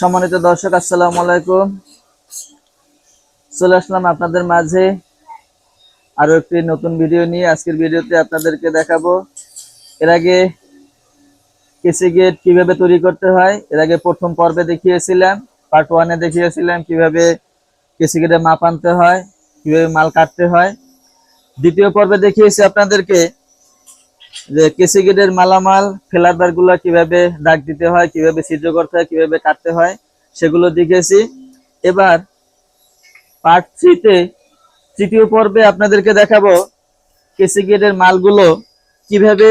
সম্মানিত দর্শক, আসসালামু আলাইকুম। চলে আসলাম আপনাদের মাঝে আরও একটি নতুন ভিডিও নিয়ে। আজকের ভিডিওতে আপনাদেরকে দেখাবো, এর আগে কেসি গেট কীভাবে তৈরি করতে হয়, এর আগে প্রথম পর্বে দেখিয়েছিলাম, পার্ট ওয়ানে দেখিয়েছিলাম কীভাবে কেসি গেটে মাপ আনতে হয়, কীভাবে মাল কাটতে হয়। দ্বিতীয় পর্বে দেখিয়েছি আপনাদেরকে যে কেসি গেটের মালামাল ফেলারবারগুলো কীভাবে দাগ দিতে হয়, কীভাবে সিদ্ধ করতে হয়, কীভাবে কাটতে হয়, সেগুলো দেখেছি। এবার পার্ট থ্রিতে তৃতীয় পর্বে আপনাদেরকে দেখাবো কেসি গেটের মালগুলো কীভাবে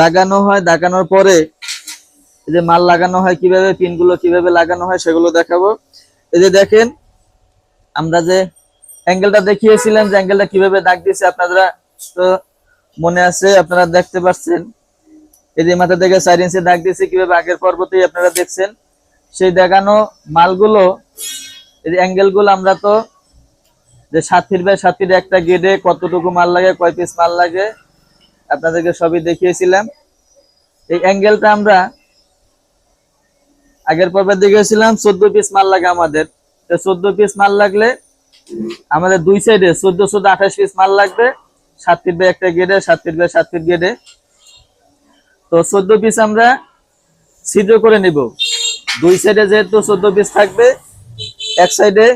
দাগানো হয়। দাগানোর পরে এই যে মাল লাগানো হয় কীভাবে, পিনগুলো কীভাবে লাগানো হয় সেগুলো দেখাবো। এই যে দেখেন, আমরা যে অ্যাঙ্গেলটা দেখিয়েছিলাম যে অ্যাঙ্গেলটা কীভাবে দাগ দিয়েছে আপনারা তো মনে আছে, আপনারা দেখতে পাচ্ছেন। যে মাথা থেকে চার ইঞ্চি দাগ দিয়েছে, কীভাবে আগের পর্বতেই আপনারা দেখছেন। সেই দেখানো মালগুলো, এই যে অ্যাঙ্গেলগুলো আমরা তো যে সাত ফিট বাই একটা গেটে কতটুকু মাল লাগে, কয় পিস মাল লাগে, আপনাদেরকে সবই দেখিয়েছিলাম। এই অ্যাঙ্গেলটা আমরা আগের পর্বে দেখেছিলাম চোদ্দ পিস মাল লাগে আমাদের। চোদ্দ পিস মাল লাগলে আমাদের দুই সাইডে চোদ্দ চোদ্দ আঠাশ পিস মাল লাগবে। সাত ফিট বাই একটা গেটে সাত ফিট বাই সাত ফিট গেটে তো চোদ্দ পিস আমরা ছিদ্র করে নিব। দুই সাইডে যেহেতু চোদ্দ পিস থাকবে, এক সাইডে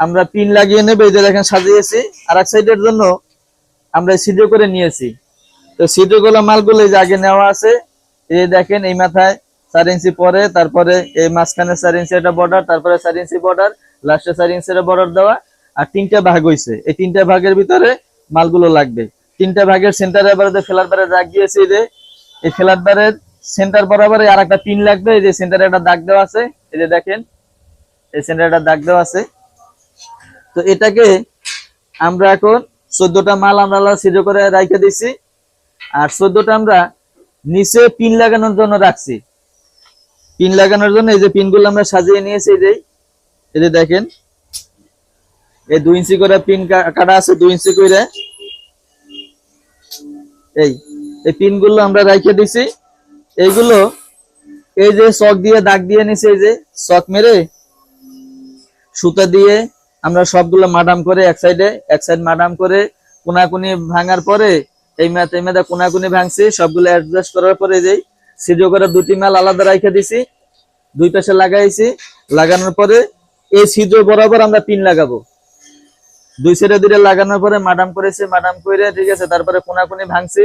আমরা পিন লাগিয়ে নেব, এই যে সাজিয়েছি। আর এক সাইডের জন্য আমরা ছিদ্র করে নিয়েছি। তো ছিদ্রগুলো মালগুলো যে আগে নেওয়া আছে, এই দেখেন এই মাথায় চার ইঞ্চি পরে, তারপরে এই মাঝখানে চার ইঞ্চি একটা বর্ডার তারপরে চার ইঞ্চি বর্ডার লাস্টে চার ইঞ্চি বর্ডার দেওয়া। আর তিনটা ভাগ হয়েছে এই তিনটা ভাগের ভিতরে মালগুলো লাগবে। তিনটা ভাগের সেন্টারে এবার ফেলার বারে দাগ দিয়েছে এই যে। এই ফেলার বারের সেন্টার বরাবর আর একটা পিন লাগবে। এই যে সেন্টারে একটা দাগ দেওয়া আছে। এই যে দেখেন, এই সেন্টারে একটা দাগ দেওয়া আছে। তো এটাকে আমরা এখন চোদ্দটা মাল আমরা সিদ্ধ করে রাখে দিছি আর চোদ্দটা আমরা নিচে পিন লাগানোর জন্য রাখছি। পিন লাগানোর জন্য এই যে পিনগুলো আমরা সাজিয়ে নিয়েছি এই যে। এই যে দেখেন, এই দুই ইঞ্চি করে পিন কাটা আছে দুই ইঞ্চি করে। এই এই পিনগুলো আমরা রাখে দিছি। এইগুলো এই যে চক দিয়ে, দাগ দিয়ে নিছি এই যে চক মেরে সুতা দিয়ে আমরা সবগুলো মাডাম করে এক সাইডে, এক সাইড মাডাম করে কোনাকুনি ভাঙার পরে এই ম্যাথ এই ম্যাথে কোনাকুনি ভাঙছি, সবগুলো অ্যাডজাস্ট করার পরে যেই সিজো করে দুটি মাল আলাদা রাখে দিছি, দুই পাশে লাগাইছি। লাগানোর পরে এই সিজো বরাবর আমরা পিন লাগাবো। দুই সাইডে দুইটা লাগানোর পরে মাডাম করেছি, মাডাম করে ঠিক আছে, তারপরে কোনাকুনি ভাঙছি।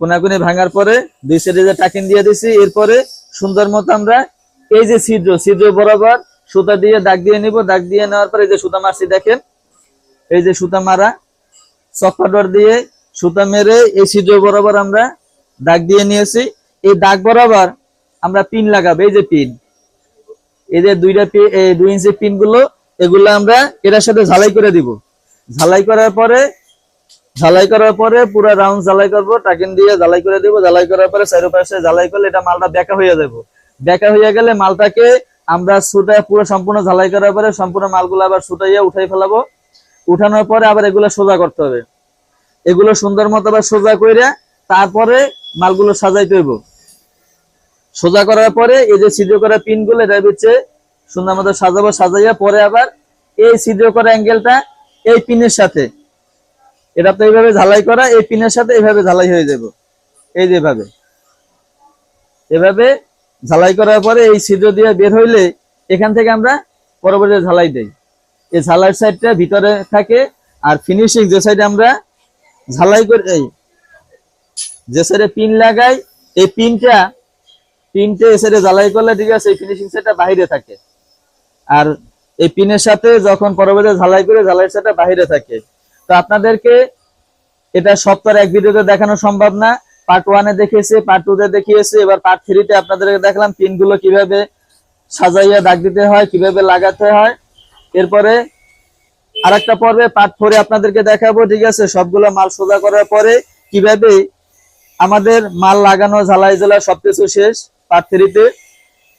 কোনাকুনি ভাঙার পরে দুই সাইডে যে টাকিন দিয়ে দিছি, এরপরে সুন্দর মতো আমরা এই যে ছিদ্র ছিদ্র বরাবর সুতা দিয়ে দাগ দিয়ে নিব, দাগ দিয়ে নেওয়ার পরে এই যে সুতা মারছি, দেখেন। এই যে সুতা মারা চকপাডর দিয়ে সুতা মেরে এই ছিদ্র বরাবর আমরা দাগ দিয়ে নিয়েছি। এই দাগ বরাবর আমরা পিন লাগাবো, এই যে পিন। এই যে দুইটা দুই ইঞ্চি পিনগুলো এগুলো আমরা এটার সাথে ঝালাই করে দিব। ঝালাই করার পরে, ঝালাই করার পরে পুরো রাউন্ড ঝালাই করব, টাকিন দিয়ে ঝালাই করে দিব, ঝালাই করার পরে চারোপাশে ঝালাই করলে এটা মালটা বেঁকা হয়ে যাব। বেঁকা হয়ে গেলে মালটাকে আমরা সুটা পুরো সম্পূর্ণ ঝালাই করার পরে সম্পূর্ণ মালগুলো আবার সুটাইয়া উঠাই ফেলাবো। উঠানোর পরে আবার এগুলো সোজা করতে হবে। এগুলো সুন্দর মতো আবার সোজা করে তারপরে মালগুলো সাজাইতে হইব। সোজা করার পরে এই যে ছিদ্র করা পিনগুলো, এটা হচ্ছে সুন্দর মতো সাজাবো, সাজাইয়া পরে আবার এই ছিদ্র করা অ্যাঙ্গেলটা এই পিনের সাথে। এটা তো এইভাবে ঝালাই করা, এই পিনের সাথে এইভাবে ঝালাই হয়ে যাব। এই যেভাবে এভাবে। ঝালাই করার পরে এই ছিদ্র দিয়ে বের হইলে এখান থেকে আমরা পরবর্তী ঝালাই দেই। এই ঝালাই সাইডটা ভিতরে থাকে আর ফিনিশিং যে সাইডে আমরা ঝালাই করে, এই যে সাইডে পিন লাগাই, এই পিনটা পিনটা এই সাইডে ঝালাই করলে ঠিক আছে, এই ফিনিশিং সাইডটা বাইরে থাকে। আর এই পিনের সাথে যখন পরবর্তী ঝালাই করে ঝালাই সেটা বাইরে থাকে। তো আপনাদেরকে এটা সপ্তাহের এক ভিডিওতে দেখানো সম্ভব না। পার্ট ওয়ানে দেখিয়েছে পার্ট টু তে দেখিয়েছে। এবার পার্ট থ্রিতে আপনাদেরকে দেখলাম পিনগুলো কীভাবে সাজাইয়া দাগ দিতে হয়, কীভাবে লাগাতে হয়। এরপরে আরেকটা পর্বে পার্ট ফোরে আপনাদেরকে দেখাবো, ঠিক আছে? সবগুলো মাল সোজা করার পরে কীভাবে আমাদের মাল লাগানো, ঝালাই ঝালাই সবকিছু শেষ পার্ট থ্রিতে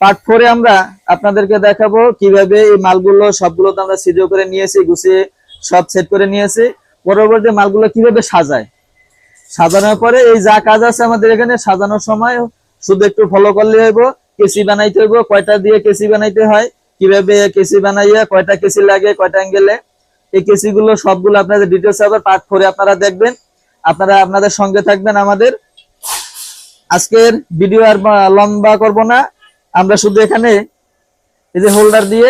পার্ট ফোরে আমরা আপনাদেরকে দেখাবো কীভাবে এই মালগুলো সবগুলো তো আমরা সিডিও করে নিয়েছি, গুছিয়ে সব সেট করে নিয়েছি। পরবর্তী মালগুলো কীভাবে সাজায়? সাজানোর পরে এই যা কাজ আছে আমাদের এখানে সাজানোর সময় শুধু একটু ফলো করলে হইব, কেসি বানাইতে হইব, কয়টা দিয়ে কেসি বানাইতে হয়, কীভাবে কেসি বানাইয়া কয়টা কেসি লাগে, কয়টা অ্যাঙ্গেলে এই কেসি গুলো সবগুলো আপনাদের ডিটেলস আবার পার্ট ফোরে আপনারা দেখবেন। আপনারা আপনাদের সঙ্গে থাকবেন আমাদের। আজকের ভিডিও আর লম্বা করব না। আমরা শুধু এখানে এই যে হোল্ডার দিয়ে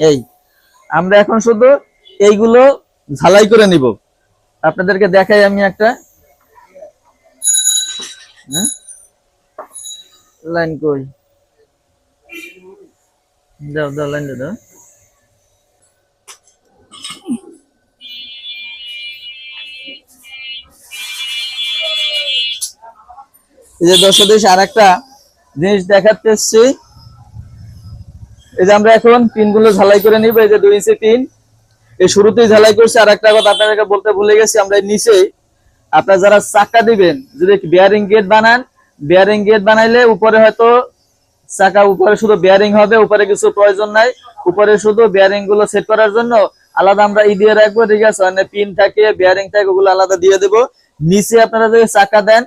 এই, আমরা এখন শুধু এইগুলো ঝালাই করে নিব। আপনাদেরকে দেখাই আমি একটা। হ্যাঁ? লাইন কই? দাও দাও লাইন দাও। এই যে দর্শক আর একটা জিনিস দেখাতে এসছি। এই যে আমরা এখন পিনগুলো ঝালাই করে নিব, এই যে দুই ইঞ্চি পিন। এই শুরুতেই ঝালাই করছি আর একটা কথা আপনাদেরকে বলতে ভুলে গেছি, আমরা নিচে আপনারা যারা চাকা দিবেন, যদি বিয়ারিং গেট বানান বিয়ারিং গেট বানাইলে উপরে হয়তো চাকা, উপরে শুধু বিয়ারিং হবে, উপরে কিছু প্রয়োজন নাই। উপরে শুধু বিয়ারিংগুলো সেট করার জন্য আলাদা আমরা ই দিয়ে রাখব, ঠিক আছে? মানে পিন থাকে বিয়ারিং থাকে, ওগুলো আলাদা দিয়ে দেবো। নিচে আপনারা যদি চাকা দেন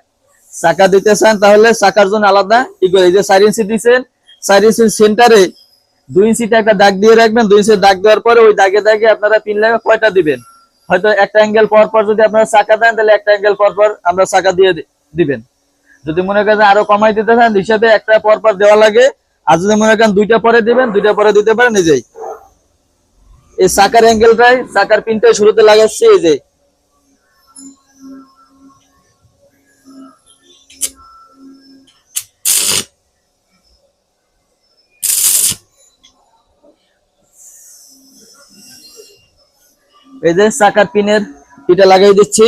চাকা দিতে চান তাহলে চাকার জন্য আলাদা। ই করে? এই যে চার ইঞ্চি দিচ্ছেন চার ইঞ্চির সেন্টারে দুই ইঞ্চিতে একটা দাগ দিয়ে রাখবেন, দুই ইঞ্চি দাগ দেওয়ার পরে ওই দাগে দাগে আপনারা পিন লাগবে কয়টা দিবেন? হয়তো একটা অ্যাঙ্গেল পর পর যদি আপনারা চাকা দেন, তাহলে একটা অ্যাঙ্গেল পর পর আমরা চাকা দিয়ে দিবেন। যদি মনে করেন আরও কমাই দিতে চান, হিসাবে একটা পর পর দেওয়া লাগে। আর যদি মনে করেন দুইটা পরে দিবেন, দুইটা পরে দিতে পারেন নিজেই এই চাকার অ্যাঙ্গেলটাই চাকার পিনটাই শুরুতে লাগাচ্ছি, এই যে। এই যে চাকার পিনের এটা লাগাই দিচ্ছি।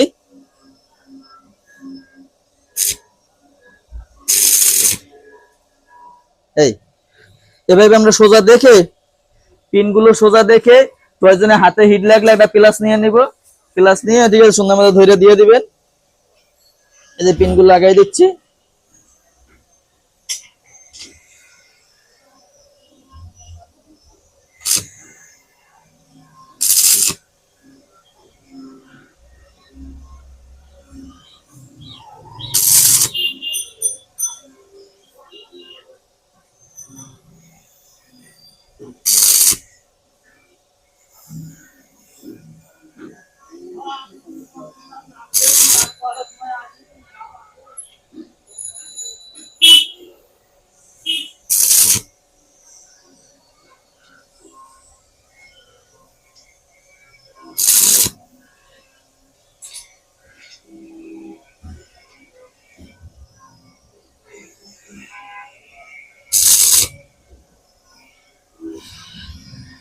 এই, এভাবে আমরা সোজা দেখে, পিনগুলো সোজা দেখে প্রয়োজনে হাতে হিট লাগলে একটা প্লাস নিয়ে নিব। প্লাস নিয়ে ঠিক সুন্দর মতো ধরে দিয়ে দিবেন। এই যে পিনগুলো লাগাই দিচ্ছি।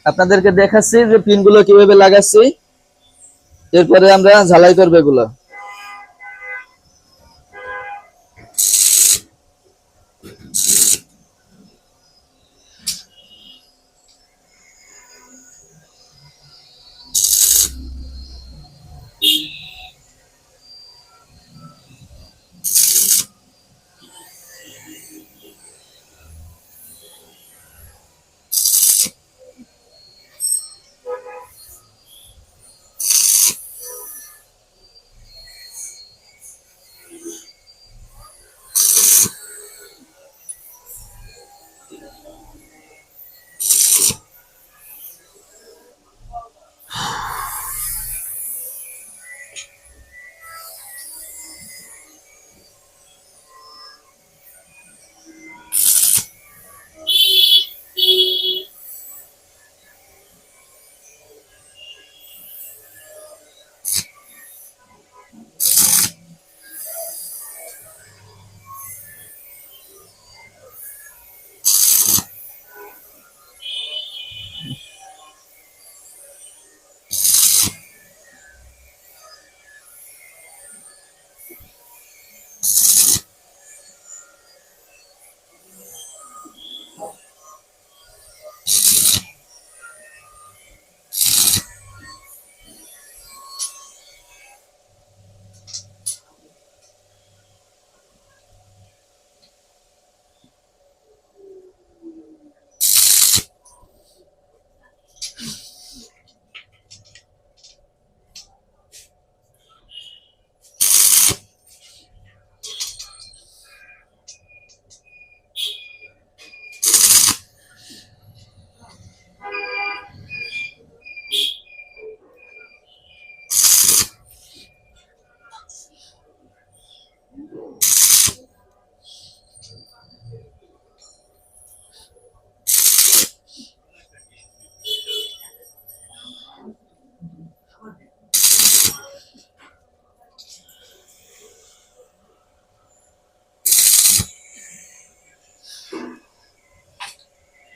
আপনাদেরকে দেখাচ্ছি যে পিনগুলো কীভাবে লাগাচ্ছি। এরপরে আমরা ঝালাই করব এগুলো।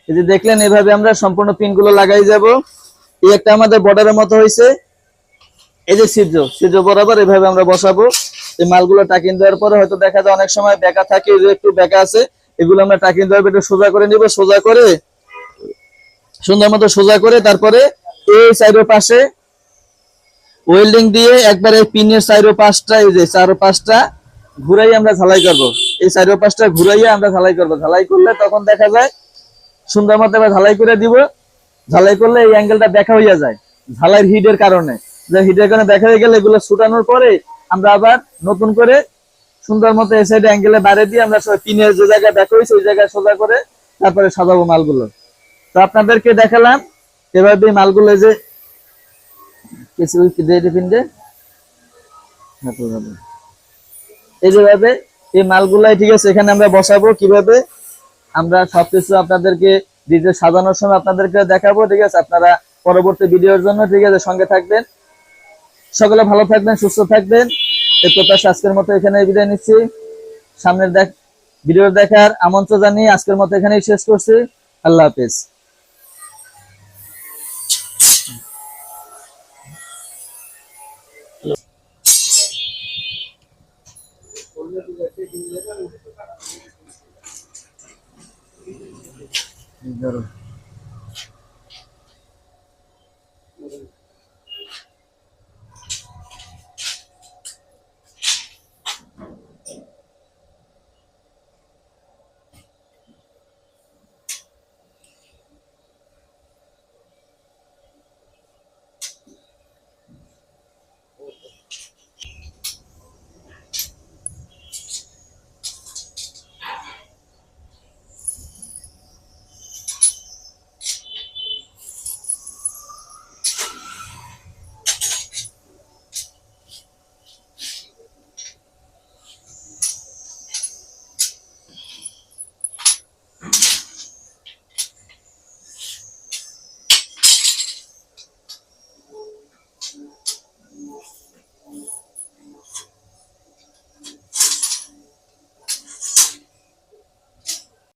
এই যে দেখলেন, এভাবে আমরা সম্পূর্ণ পিনগুলো লাগাই যাব। এই একটা আমাদের বর্ডারের মতো হয়েছে এই যে সিদ্ধ সিদ্ধ বরাবর এভাবে আমরা বসাবো। এই মালগুলো টাকিন দেওয়ার পরে হয়তো দেখা যায় অনেক সময় বেকা থাকে একটু বেকা আছে, এগুলো আমরা টাকিন দেওয়ার একটু সোজা করে নিব, সোজা করে সুন্দর মতো সোজা করে তারপরে এই সাইডের পাশে ওয়েল্ডিং দিয়ে একবারে পিনের চারো পাঁচটা এই যে চারো পাঁচটা ঘুরাই আমরা ঝালাই করব। এই চারো পাঁচটা ঘুরাইয়া আমরা ঝালাই করব। ঝালাই করলে তখন দেখা যায় সুন্দর মতো ঝালাই করে দিব। ঝালাই করলে এই অ্যাঙ্গেলটা দেখা হইয়া যায়। ঝালাইয়ের হিটের কারণে। যে হিটের কারণে দেখা হয়ে গেলে এগুলো ছুটানোর পরে আমরা আবার নতুন করে সুন্দর মতো এই সাইডে অ্যাঙ্গেলে বাইরে দিয়ে আমরা পিনের যে জায়গায় দেখা হয়েছে, ওই জায়গায় সোজা করে তারপরে সাজাবো মালগুলো। তো আপনাদেরকে দেখালাম এভাবে মালগুলো যে কিছু এই যেভাবে এই মালগুলাই ঠিক আছে, এখানে আমরা বসাবো কীভাবে আমরা সবকিছু আপনাদেরকে ডিজে সাজানোর সময় আপনাদেরকে দেখাবো, ঠিক আছে? আপনারা পরবর্তী ভিডিওর জন্য, ঠিক আছে, সঙ্গে থাকবেন। সকলে ভালো থাকবেন, সুস্থ থাকবেন। এই প্রত্যাশা আজকের মতো এখানে বিদায় নিচ্ছি। সামনের দেখ ভিডিও দেখার আমন্ত্রণ জানিয়ে আজকের মতো এখানেই শেষ করছি। আল্লাহ হাফেজ। ধরো